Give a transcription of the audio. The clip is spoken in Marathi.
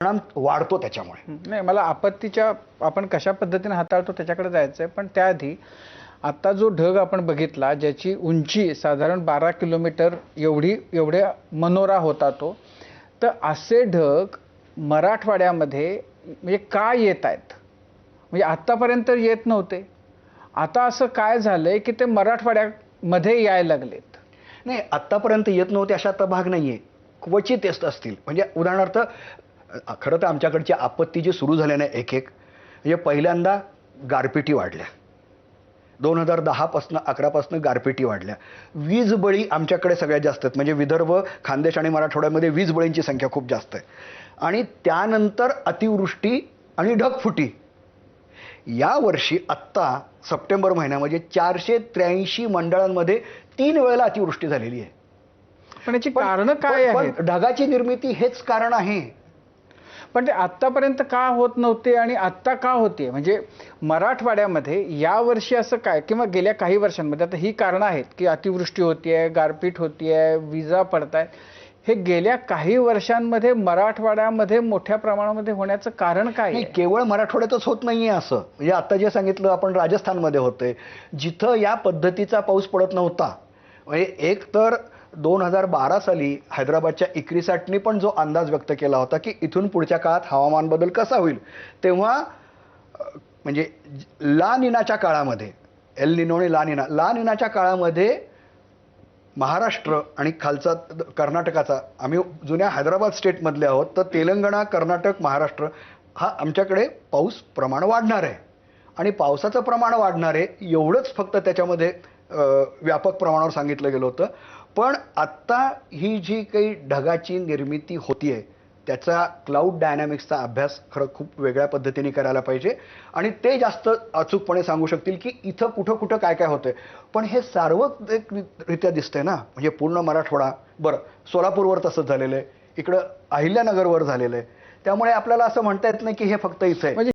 परिणाम वाढतो त्याच्यामुळे. नाही मला आपत्तीच्या आपण कशा पद्धतीने हाताळतो त्याच्याकडे जायचं आहे पण त्याआधी आता जो ढग आपण बघितला ज्याची उंची साधारण बारा किलोमीटर एवढी एवढ्या मनोरा होता तो तर असे ढग मराठवाड्यामध्ये म्हणजे का येत आहेत? म्हणजे आत्तापर्यंत येत नव्हते. आता असं काय झालंय की ते मराठवाड्यामध्ये यायला लागलेत? नाही आत्तापर्यंत येत नव्हते अशा आता भाग नाहीये. क्वचित येत असतील. म्हणजे उदाहरणार्थ खरं तर आमच्याकडची आपत्ती जी सुरू झाल्या ना एक एक म्हणजे पहिल्यांदा गारपिटी वाढल्या. दोन हजार दहापासनं अकरापासनं गारपिटी वाढल्या. वीज बळी आमच्याकडे सगळ्यात जास्त आहेत. म्हणजे विदर्भ खानदेश आणि मराठवाड्यामध्ये वीज बळींची संख्या खूप जास्त आहे. आणि त्यानंतर अतिवृष्टी आणि ढगफुटी. या वर्षी आत्ता सप्टेंबर महिन्यामध्ये चारशे त्र्याऐंशी मंडळांमध्ये तीन वेळेला अतिवृष्टी झालेली आहे. पण याची कारणं काय ढगाची निर्मिती हेच कारण आहे. पण ते आत्तापर्यंत का होत नव्हते आणि आत्ता का होते? म्हणजे मराठवाड्यामध्ये यावर्षी असं काय? किंवा गेल्या काही वर्षांमध्ये? आता ही कारणं आहेत की अतिवृष्टी होतीये गारपीट होतीये विजा पडतायत. हे गेल्या काही वर्षांमध्ये मराठवाड्यामध्ये मोठ्या प्रमाणामध्ये होण्याचं कारण काय नाही आहे? केवळ मराठवाड्यातच होत नाहीये असं. म्हणजे आता जे सांगितलं आपण राजस्थानमध्ये होतंय जिथं या पद्धतीचा पाऊस पडत नव्हता म्हणजे एक तर दोन हजार बारा साली हैदराबादच्या इक्रिसाटनी पण जो अंदाज व्यक्त केला होता की इथून पुढच्या काळात हवामान बदल कसा होईल तेव्हा म्हणजे ला निनाच्या काळामध्ये एल निनो आणि ला निना ला निनाच्या काळामध्ये महाराष्ट्र आणि खालचा कर्नाटकाचा आम्ही जुन्या हैदराबाद स्टेटमधले आहोत तर तेलंगणा कर्नाटक महाराष्ट्र हा आमच्याकडे पाऊस प्रमाण वाढणार आहे. आणि पावसाचं प्रमाण वाढणार आहे एवढंच फक्त त्याच्यामध्ये व्यापक प्रमाणावर सांगितलं गेलं होतं. पण आत्ता ही जी काही ढगाची निर्मिती होतीये त्याचा क्लाउड डायनॅमिक्सचा अभ्यास खरं खूप वेगळ्या पद्धतीने करायला पाहिजे. आणि ते जास्त अचूकपणे सांगू शकतील की इथं कुठं कुठं काय काय होतंय. पण हे सार्वत्रिकरित्या दिसतंय ना म्हणजे पूर्ण मराठवाडा. बरं सोलापूरवर तसंच झालेलं आहे. इकडं अहिल्यानगरवर झालेलं आहे. त्यामुळे आपल्याला असं म्हणता येत नाही की हे फक्त इथं आहे. म्हणजे